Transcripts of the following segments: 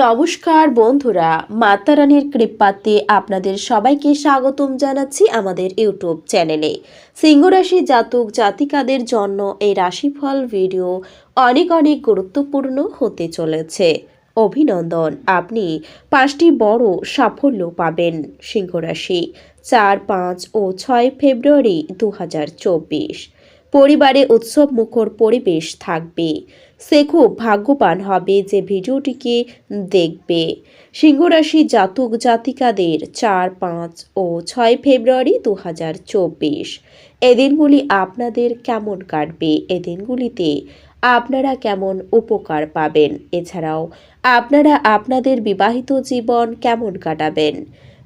নমস্কার বন্ধুরা, মাতা রানীর কৃপাতে আপনাদের সবাইকে স্বাগতম জানাচ্ছি আমাদের ইউটিউব চ্যানেলে। সিংহরাশি জাতক জাতিকাদের জন্য এই রাশিফল ভিডিও অনেক অনেক গুরুত্বপূর্ণ হতে চলেছে। অভিনন্দন, আপনি পাঁচটি বড় সাফল্য পাবেন সিংহরাশি, চার, পাঁচ ও ছয় ফেব্রুয়ারি দু হাজার চব্বিশ। পরিবারে উৎসব মুখর পরিবেশ থাকবে। সে খুব ভাগ্যবান হবে যে ভিডিওটিকে দেখবে। সিংহরাশি জাতক জাতিকাদের চার, পাঁচ ও ছয় ফেব্রুয়ারি দু হাজার চব্বিশ এদিনগুলি আপনাদের কেমন কাটবে? এ দিনগুলিতে আপনারা কেমন উপকার পাবেন? এছাড়াও আপনারা আপনাদের বিবাহিত জীবন কেমন কাটাবেন?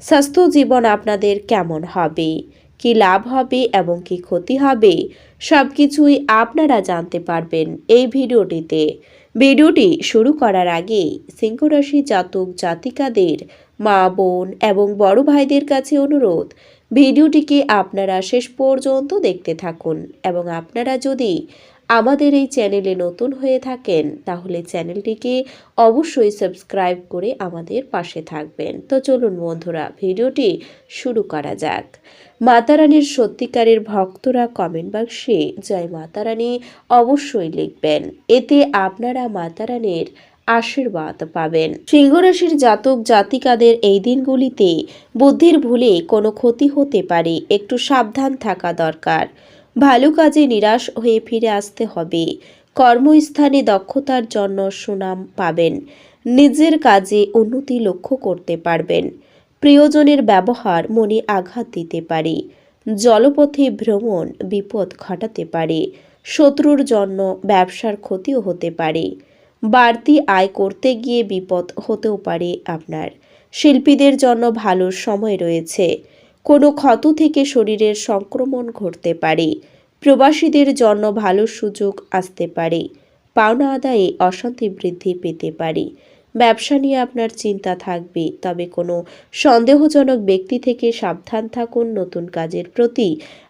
স্বাস্থ্য জীবন আপনাদের কেমন হবে? কি লাভ হবে এবং কি ক্ষতি হবে সব কিছুই আপনারা জানতে পারবেন এই ভিডিওটিতে। ভিডিওটি শুরু করার আগে সিংহরাশি জাতক জাতিকাদের মা, বোন এবং বড় ভাইদের কাছে অনুরোধ, ভিডিওটিকে আপনারা শেষ পর্যন্ত দেখতে থাকুন এবং আপনারা যদি আমাদের এই চ্যানেলে নতুন হয়ে থাকেন, তাহলে চ্যানেলটিকে অবশ্যই সাবস্ক্রাইব করে আমাদের পাশে থাকবেন। তো চলুন বন্ধুরা, ভিডিওটি শুরু করা যাক। মাতারানীর সত্যিকারের ভক্তরা কমেন্ট বাক্সে জয় মাতারানী অবশ্যই লিখবেন। এতে আপনারা মাতারানীর আশীর্বাদ পাবেন। সিংহরাশির জাতক জাতিকাদের এই দিনগুলিতে বুদ্ধির ভুলে কোনো ক্ষতি হতে পারে, একটু সাবধান থাকা দরকার। ভালো কাজে নিরাশ হয়ে ফিরে আসতে হবে। কর্মস্থানে দক্ষতার জন্য সুনাম পাবেন। নিজের কাজে উন্নতি লক্ষ্য করতে পারবেন। প্রিয়জনের ব্যবহার মনে আঘাত দিতে পারে। জলপথে ভ্রমণ বিপদ ঘটাতে পারে। শত্রুর জন্য ব্যবসার ক্ষতিও হতে পারে। বাড়তি আয় করতে গিয়ে বিপদ হতেও পারে আপনার। শিল্পীদের জন্য ভালো সময় রয়েছে। কোনো ক্ষত থেকে শরীরের সংক্রমণ ঘটতে পারে। প্রবাসীদের জন্য ভালো সুযোগ আসতে পারে। পাওনা আদায়ে অশান্তি বৃদ্ধি পেতে পারে। ব্যবসা নিয়ে আপনার চিন্তা থাকবে, তবে কোনো সন্দেহজনক ব্যক্তি থেকে সাবধান থাকুন, নতুন কাজের প্রতি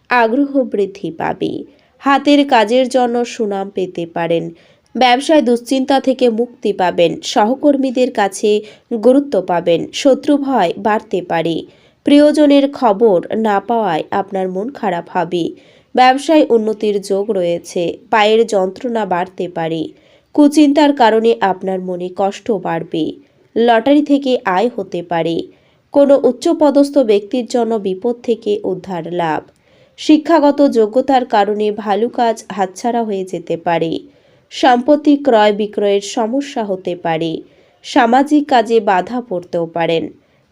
আগ্রহ বৃদ্ধি পাবে। হাতের কাজের জন্য সুনাম পেতে পারেন। ব্যবসায় দুশ্চিন্তা থেকে মুক্তি পাবেন। সহকর্মীদের কাছে গুরুত্ব পাবেন। শত্রু ভয় বাড়তে পারে। প্রিয়জনের খবর না পাওয়ায় আপনার মন খারাপ হবে। ব্যবসায় উন্নতির যোগ রয়েছে, পায়ের যন্ত্রণা বাড়তে পারে। কুচিন্তার কারণে আপনার মনে কষ্ট বাড়বে। লটারি থেকে আয় হতে পারে। কোনো উচ্চপদস্থ ব্যক্তির জন্য বিপদ থেকে উদ্ধার লাভ। শিক্ষাগত যোগ্যতার কারণে ভালো কাজ হাতছাড়া হয়ে যেতে পারে। সম্পত্তি ক্রয় বিক্রয়ের সমস্যা হতে পারে। সামাজিক কাজে বাধা পড়তেও পারেন।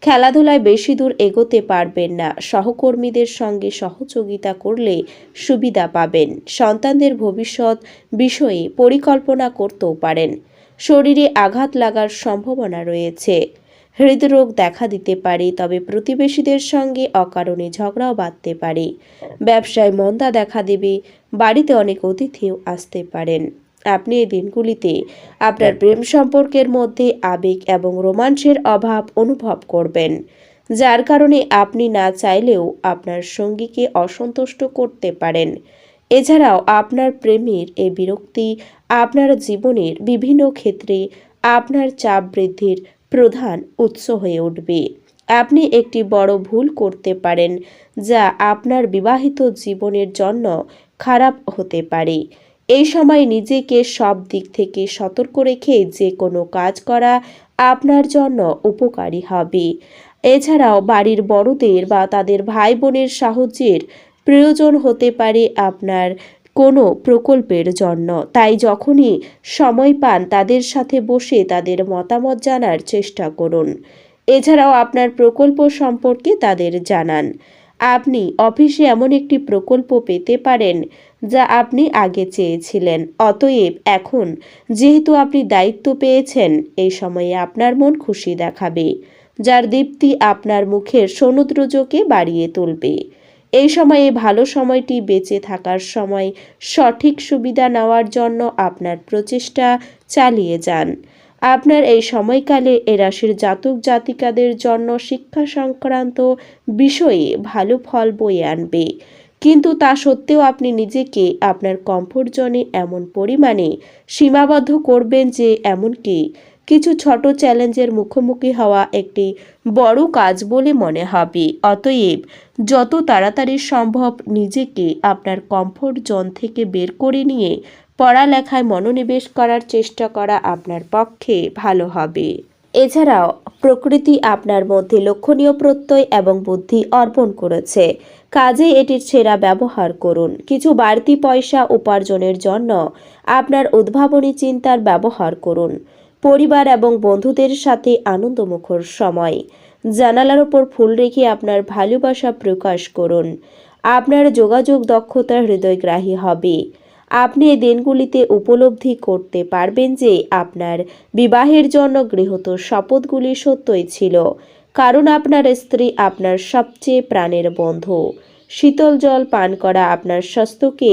খেলাধুলায় বেশি দূর এগোতে পারবেন না। সহকর্মীদের সঙ্গে সহযোগিতা করলে সুবিধা পাবেন। সন্তানদের ভবিষ্যৎ বিষয়ে পরিকল্পনা করতেও পারেন। শরীরে আঘাত লাগার সম্ভাবনা রয়েছে। হৃদরোগ দেখা দিতে পারে, তবে প্রতিবেশীদের সঙ্গে অকারণে ঝগড়াও বাঁধতে পারে। ব্যবসায় মন্দা দেখা দেবে, বাড়িতে অনেক অতিথিও আসতে পারেন। আপনি এই দিনগুলিতে আপনার প্রেম সম্পর্কের মধ্যে আবেগ এবং রোমাঞ্চের অভাব অনুভব করবেন যার কারণে আপনি না চাইলেও আপনার সঙ্গীকে অসন্তুষ্ট করতে পারেন। এছাড়াও আপনার প্রেমের এই বিরক্তি আপনার জীবনের বিভিন্ন ক্ষেত্রে আপনার চাপ বৃদ্ধির প্রধান উৎস হয়ে উঠবে। আপনি একটি বড় ভুল করতে পারেন যা আপনার বিবাহিত জীবনের জন্য খারাপ হতে পারে। এই সময় নিজেকে সব দিক থেকে সতর্ক রেখে যে কোনো কাজ করা আপনার জন্য উপকারী হবে। এছাড়াও বাড়ির বড়দের বা তাদের ভাই বোনের সাহায্যের প্রয়োজন হতে পারে আপনার কোনো প্রকল্পের জন্য। তাই যখনই সময় পান, তাদের সাথে বসে তাদের মতামত জানার চেষ্টা করুন। এছাড়াও আপনার প্রকল্প সম্পর্কে তাদের জানান। আপনি অফিসে এমন একটি প্রকল্প পেতে পারেন যা আপনি আগে চেয়েছিলেন। অতএব এখন যেহেতু আপনি দায়িত্ব পেয়েছেন, এই সময়ে আপনার মন খুশি দেখাবে, যার দীপ্তি আপনার মুখের সমুদ্রযোগে বাড়িয়ে তুলবে। এই সময়ে ভালো সময়টি বেঁচে থাকার সময় সঠিক সুবিধা নেওয়ার জন্য আপনার প্রচেষ্টা চালিয়ে যান। আপনার এই সময়কালে এ রাশির জাতক জাতিকাদের জন্য শিক্ষা সংক্রান্ত বিষয়ে ভালো ফল বয়ে আনবে। কিন্তু তা সত্ত্বেও আপনি নিজেকে আপনার কমফোর্ট জোনে এমন পরিমাণে সীমাবদ্ধ করবেন যে এমনকি কিছু ছোট চ্যালেঞ্জের মুখোমুখি হওয়া একটি বড় কাজ বলে মনে হবে। অতএব যত তাড়াতাড়ি সম্ভব নিজেকে আপনার কমফোর্ট জোন থেকে বের করে নিয়ে পড়ালেখায় মনোনিবেশ করার চেষ্টা করা আপনার পক্ষে ভালো হবে। এছাড়াও প্রকৃতি আপনার মধ্যে লক্ষণীয় প্রত্যয় এবং বুদ্ধি অর্পণ করেছে। কাজে এটির সেরা ব্যবহার করুন। কিছু বাড়তি পয়সা উপার্জনের জন্য আপনার উদ্ভাবনী চিন্তার ব্যবহার করুন। পরিবার এবং বন্ধুদের সাথে আনন্দমুখর সময়। জানালার ওপর ফুল রেখে আপনার ভালোবাসা প্রকাশ করুন। আপনার যোগাযোগ দক্ষতা হৃদয়গ্রাহী হবে। আপনি এই দিনগুলিতে উপলব্ধি করতে পারবেন যে আপনার বিবাহের জন্য গৃহীত শপথগুলি সত্যই ছিল, কারণ আপনার স্ত্রী আপনার সবচেয়ে প্রাণের বন্ধু। শীতল জল পান করা আপনার স্বাস্থ্যকে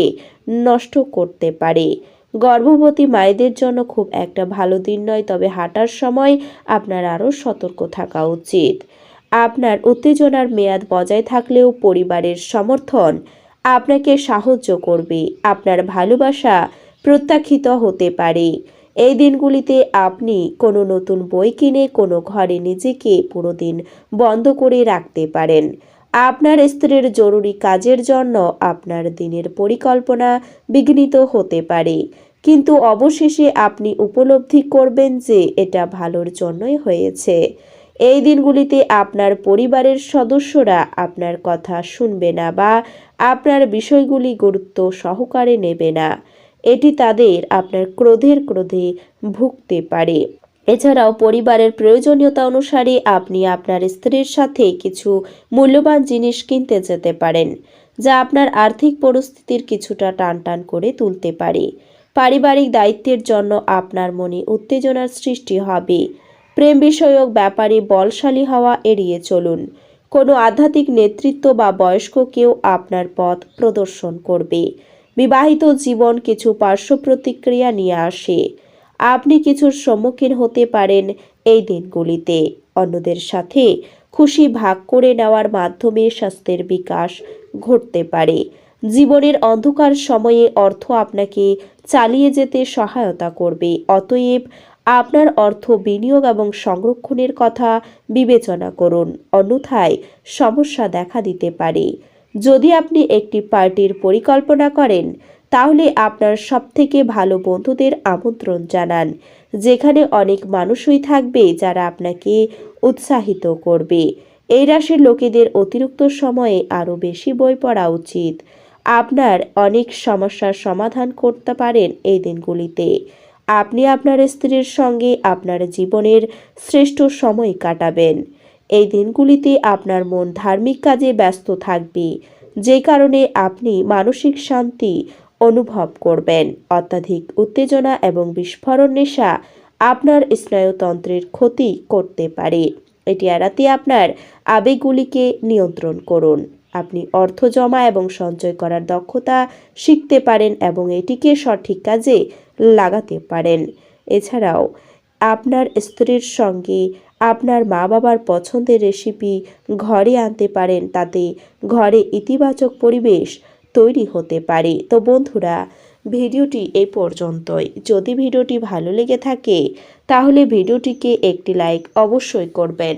নষ্ট করতে পারে। গর্ভবতী মায়েদের জন্য খুব একটা ভালো দিন নয়, তবে হাঁটার সময় আপনার আরও সতর্ক থাকা উচিত। আপনার উত্তেজনার মেয়াদ বজায় থাকলেও পরিবারের সমর্থন আপনাকে সাহায্য করবে। আপনার ভালোবাসা প্রত্যাখ্যিত হতে পারে। এই দিনগুলিতে আপনি কোনো নতুন বই কিনে কোনো ঘরে নিজেকে পুরো দিন বন্ধ করে রাখতে পারেন। আপনার স্ত্রীর জরুরি কাজের জন্য আপনার দিনের পরিকল্পনা বিঘ্নিত হতে পারে। কিন্তু অবশেষে আপনি উপলব্ধি করবেন যে এটা ভালোর জন্যই হয়েছে। এই দিনগুলিতে আপনার পরিবারের সদস্যরা আপনার কথা শুনবে না বা আপনার বিষয়গুলি গুরুত্ব সহকারে নেবে না। এটি তাদের আপনার ক্রোধের ক্রোধে ভুগতে পারে। এছাড়াও পরিবারের প্রয়োজনীয়তা অনুসারে আপনি আপনার স্ত্রীর সাথে কিছু মূল্যবান জিনিস কিনতে যেতে পারেন, যা আপনার আর্থিক পরিস্থিতির কিছুটা টানটান করে তুলতে পারে। পারিবারিক দায়িত্বের জন্য আপনার মনে উত্তেজনার সৃষ্টি হবে। প্রেম বিষয়ক ব্যাপারে বলশালী হওয়া এড়িয়ে চলুন। কোনো আধ্যাত্মিক নেতৃত্ব বা বয়স্ক কেউ আপনার পথ প্রদর্শন করবে। বিবাহিত জীবন কিছু পার্শ্ব প্রতিক্রিয়া নিয়ে আসে। আপনি কিছুর সম্মুখীন হতে পারেন এই দিনগুলিতে। অন্যদের সাথে খুশি ভাগ করে নেওয়ার মাধ্যমে স্বাস্থ্যের বিকাশ ঘটতে পারে। জীবনের অন্ধকার সময়ে অর্থ আপনাকে চালিয়ে যেতে সহায়তা করবে। অতএব আপনার অর্থ বিনিয়োগ এবং সংরক্ষণের কথা বিবেচনা করুন। অন্যথায় সমস্যা দেখা দিতে পারে। যদি আপনি একটি পার্টির পরিকল্পনা করেন, তাহলে আপনার সবথেকে ভালো বন্ধুদের আমন্ত্রণ জানান, যেখানে অনেক মানুষই থাকবে যারা আপনাকে উৎসাহিত করবে। এই রাশির লোকেদের অতিরিক্ত সময়ে আরও বেশি বই পড়া উচিত। আপনার অনেক সমস্যার সমাধান করতে পারেন এই দিনগুলিতে। আপনি আপনার স্ত্রীর সঙ্গে আপনার জীবনের শ্রেষ্ঠ সময় কাটাবেন। এই দিনগুলিতে আপনার মন ধার্মিক কাজে ব্যস্ত থাকবে, যে কারণে আপনি মানসিক শান্তি অনুভব করবেন। অত্যাধিক উত্তেজনা এবং বিস্ফোরণ নেশা আপনার স্নায়ুতন্ত্রের ক্ষতি করতে পারে। এটি এড়াতে আপনার আবেগগুলিকে নিয়ন্ত্রণ করুন। আপনি অর্থ জমা এবং সঞ্চয় করার দক্ষতা শিখতে পারেন এবং এটিকে সঠিক কাজে লাগাতে পারেন। এছাড়াও, আপনার স্ত্রীর সঙ্গে আপনার মা বাবার পছন্দের রেসিপি ঘরে আনতে পারেন, তাতে ঘরে ইতিবাচক পরিবেশ তৈরি হতে পারে। তো বন্ধুরা, ভিডিওটি এই পর্যন্তই। যদি ভিডিওটি ভালো লেগে থাকে, তাহলে ভিডিওটিকে একটি লাইক অবশ্যই করবেন।